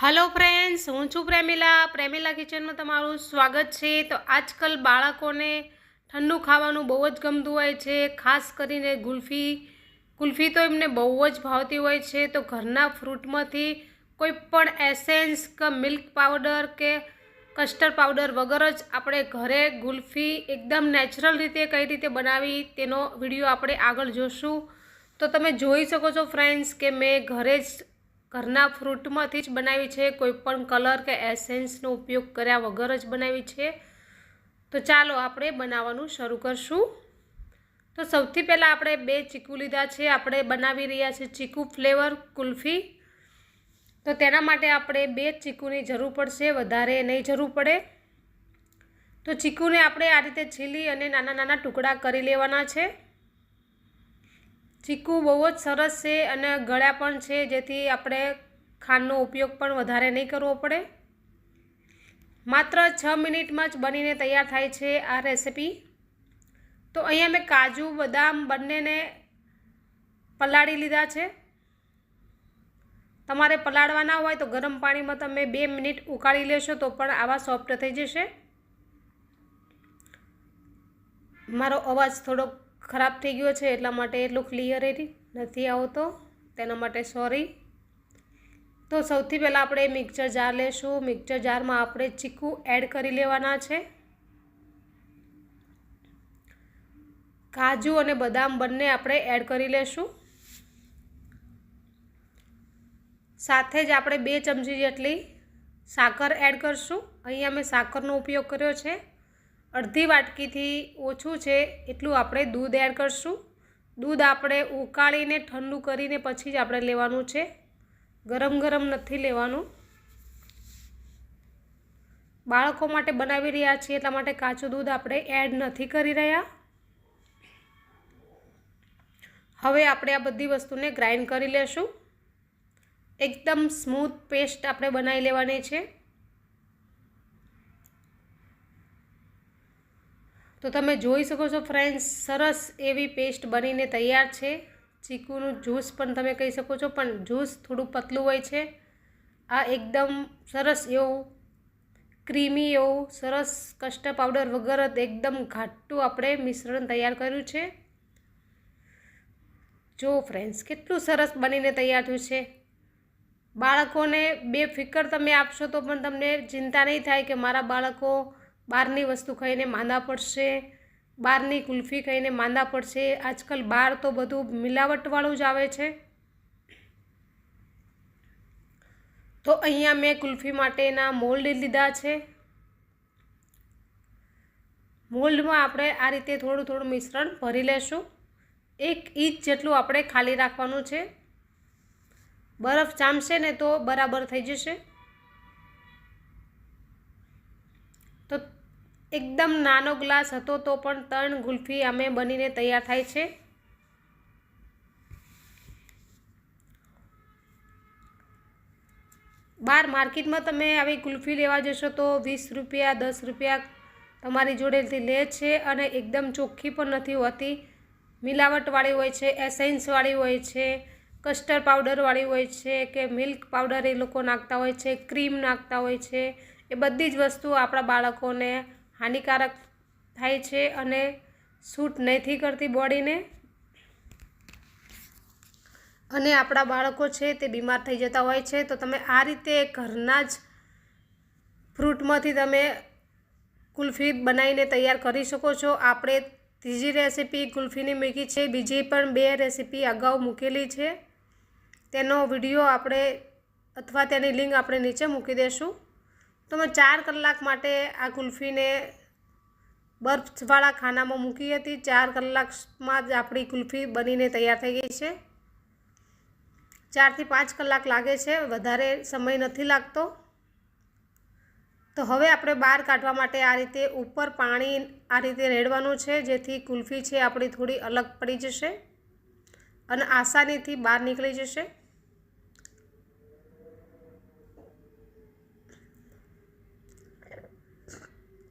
Hello friends હું છું પ્રેમિલા. પ્રેમિલા કિચનમાં તમારું સ્વાગત છે. તો આજકાલ બાળકોને ઠંડુ ખાવાનું બહુ જ ગમતું હોય છે. ખાસ કરીને ગુલ્ફી. કુલ્ફી તો એમને બહુ જ ભાવતી હોય છે. તો ઘરના ફ્રૂટમાંથી કોઈ પણ એસેન્સ કે મિલ્ક પાવડર કે કસ્ટર્ડ પાવડર વગર જ આપણે ઘરે ગુલ્ફી એકદમ નેચરલ રીતે કઈ રીતે બનાવી તેનો વીડિયો આપણે આગળ જોશું. તો તમે જોઈ શકો છો ફ્રેન્ડ્સ કે મેં ઘરે જ ઘરના ફ્રૂટમાંથી જ બનાવી છે કોઈ પણ કલર કે એસેન્સનો ઉપયોગ કર્યા વગર જ બનાવી છે. તો ચાલો આપણે બનાવવાનું શરૂ કરશું. તો સૌથી પહેલાં આપણે બે ચીકુ લીધા છે. આપણે બનાવી રહ્યા છે ચીકુ ફ્લેવર કુલ્ફી. તો તેના માટે આપણે બે ચીકુની જરૂર પડશે, વધારે નહીં જરૂર પડે. તો ચીકુને આપણે આ રીતે છીલી અને નાના નાના ટુકડા કરી લેવાના છે. ચીકુ બહુ જ સરસ છે અને ગળ્યા પણ છે, જેથી આપણે ખાંડનો ઉપયોગ પણ વધારે નહીં કરવો પડે. માત્ર છ મિનિટમાં જ બનીને તૈયાર થાય છે આ રેસિપી. તો અહીંયા મેં કાજુ, બદામ બંનેને પલાળી લીધા છે. તમારે પલાળવાના હોય તો ગરમ પાણીમાં તમે બે મિનિટ ઉકાળી લેશો તો પણ આવા સોફ્ટ થઈ જશે. મારો અવાજ થોડોક ખરાબ થઈ ગયો છે એટલા માટે એટલું ક્લિયર નથી આવતો, તેના માટે સોરી તો સૌથી પહેલાં આપણે મિક્સર જાર લેશું. મિક્સર જારમાં આપણે ચીકુ એડ કરી લેવાના છે. કાજુ અને બદામ બંને આપણે એડ કરી લેશું. સાથે જ આપણે બે ચમચી જેટલી સાકર એડ કરશું. અહીંયા મેં સાકરનો ઉપયોગ કર્યો છે. અડધી વાટકીથી ઓછું છે એટલું આપણે દૂધ એડ કરશું. દૂધ આપણે ઉકાળીને ઠંડુ કરીને પછી જ આપણે લેવાનું છે. ગરમ ગરમ નથી લેવાનું. બાળકો માટે બનાવી રહ્યા છીએ એટલા માટે કાચું દૂધ આપણે એડ નથી કરી રહ્યા. હવે આપણે આ બધી વસ્તુને ગ્રાઇન્ડ કરી લેશું. એકદમ સ્મૂથ પેસ્ટ આપણે બનાવી લેવાની છે. તો તમે જોઈ શકો છો ફ્રેન્ડ્સ, સરસ એવી પેસ્ટ બનીને તૈયાર છે. ચીકુનું જ્યુસ પણ તમે કહી શકો છો, પણ જ્યુસ થોડું પતલું હોય છે. આ એકદમ સરસ એવું ક્રીમી એવું સરસ કસ્ટર્ડ પાવડર વગર જ એકદમ ઘાટું આપણે મિશ્રણ તૈયાર કર્યું છે. જો ફ્રેન્ડ્સ, કેટલું સરસ બનીને તૈયાર થયું છે. બાળકોને બે ફિકર તમે આપશો તો પણ તમને ચિંતા નહીં થાય કે મારા બાળકો બહારની વસ્તુ ખાઈને માંદા પડશે બહારની કુલ્ફી ખાઈને માંદા પડશે. આજકાલ બહાર તો બધું મિલાવટવાળું જ આવે છે. તો અહીંયા મેં કુલ્ફી માટેના મોલ્ડ લીધા છે. મોલ્ડમાં આપણે આ રીતે થોડું થોડું મિશ્રણ ભરી લેશું. એક ઇંચ જેટલું આપણે ખાલી રાખવાનું છે. બરફ જામશે ને તો બરાબર થઈ જશે. એકદમ નાનો ગ્લાસ હતો તો પણ ત્રણ ગુલ્ફી અમે બનીને તૈયાર થાય છે. બાર માર્કેટમાં તમે આવી ગુલ્ફી લેવા જશો તો વીસ રૂપિયા, દસ રૂપિયા તમારી જોડેથી લે છે અને એકદમ ચોખ્ખી પણ નથી હોતી. મિલાવટવાળી હોય છે, એસેન્સવાળી હોય છે કસ્ટર્ડ પાવડરવાળી હોય છે કે મિલ્ક પાવડર એ લોકો નાખતા હોય છે, ક્રીમ નાખતા હોય છે. એ બધી જ વસ્તુ આપણા બાળકોને હાનિકારક થાય છે અને સૂટ નથી કરતી બોડીને. અને આપણા બાળકો છે તે બીમાર થઈ જતા હોય છે. તો તમે આ રીતે ઘરના જ ફ્રૂટમાંથી તમે કુલ્ફી બનાવીને તૈયાર કરી શકો છો. આપણે ત્રીજી રેસીપી કુલ્ફીની મૂકી છે. બીજી પણ બે રેસીપી અગાઉ મૂકેલી છે. તેનો વીડિયો આપણે અથવા તેની લિંક આપણે નીચે મૂકી દઈશું તો મેં ચાર કલાક માટે આ કુલ્ફીને બર્ફવાળા ખાનામાં મૂકી હતી. ચાર કલાકમાં જ આપણી કુલ્ફી બનીને તૈયાર થઈ ગઈ છે. ચારથી પાંચ કલાક લાગે છે. વધારે સમય નથી લાગતો. તો હવે આપણે બહાર કાઢવા માટે આ રીતે ઉપર પાણી આ રીતે રેડવાનું છે, જેથી કુલ્ફી છે આપણી થોડી અલગ પડી જશે અને આસાનીથી બહાર નીકળી જશે.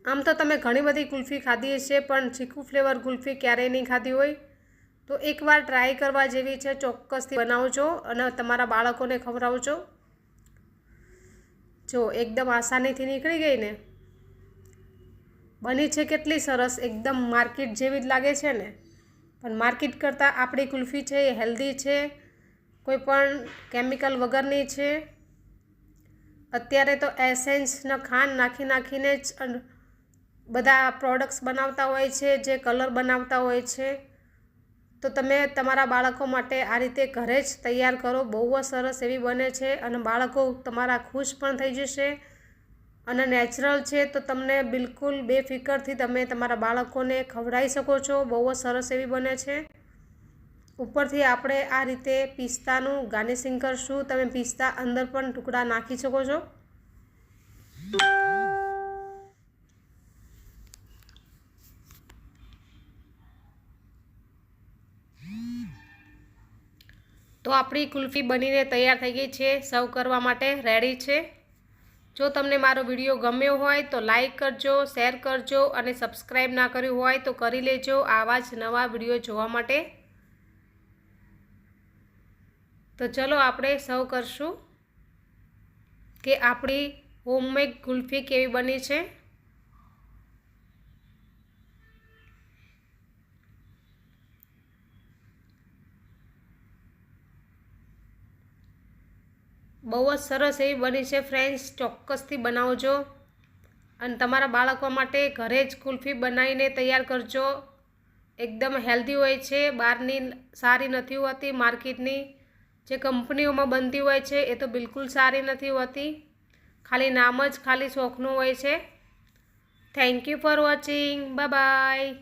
આમ તો તમે ઘણી બધી કુલ્ફી ખાધી હશે, પણ ચીકુ ફ્લેવર કુલ્ફી ક્યારેય નહીં ખાધી હોય. તો એકવાર ટ્રાય કરવા જેવી છે, ચોક્કસથી બનાવજો અને તમારા બાળકોને ખવડાવજો. જો, એકદમ આસાનીથી નીકળી ગઈ ને. બની છે કેટલી સરસ, એકદમ માર્કેટ જેવી જ લાગે છે ને. પણ માર્કેટ કરતાં આપણી કુલ્ફી છે એ હેલ્ધી છે, કોઈ પણ કેમિકલ વગરની છે. અત્યારે તો એસેન્સના ખાંડ નાખી નાખીને જ બધા પ્રોડક્ટ્સ બનાવતા હોય છે, જે કલર બનાવતા હોય છે, તો તમે તમારા બાળકો માટે આ રીતે ઘરે જ તૈયાર કરો. બહુ જ સરસ એવી બને છે અને બાળકો તમારા ખુશ પણ થઈ જશે અને નેચરલ છે તો તમને બિલકુલ બેફિકરથી તમે તમારા બાળકોને ખવડાવી શકો છો. બહુ જ સરસ એવી બને છે. ઉપરથી આપણે આ રીતે પિસ્તાનું ગાર્નિશિંગ કરશું. તમે પિસ્તા અંદર પણ ટુકડા નાખી શકો છો. તો આપણી કુલ્ફી બનીને તૈયાર થઈ ગઈ છે. સર્વ કરવા માટે રેડી છે. જો તમને મારો વીડિયો ગમ્યો હોય તો લાઈક કરજો શેર કરજો અને સબસ્ક્રાઈબ ના કર્યું હોય તો કરી લેજો. આવા જ નવા વીડિયો જોવા માટે. તો ચલો આપણે સર્વ કરશું કે આપણી હોમમેડ કુલ્ફી કેવી બની છે. બહુ જ સરસ એવી બની છે ફ્રેન્ડ્સ ચોક્કસથી બનાવજો. અને તમારા બાળકો માટે ઘરે જ કુલ્ફી બનાવીને તૈયાર કરજો. એકદમ હેલ્ધી હોય છે. બહારની સારી નથી હોતી માર્કેટની. જે કંપનીઓમાં બનતી હોય છે એ તો બિલકુલ સારી નથી હોતી. ખાલી નામ જ ખાલી શોખનું હોય છે. Thank you for watching bye bye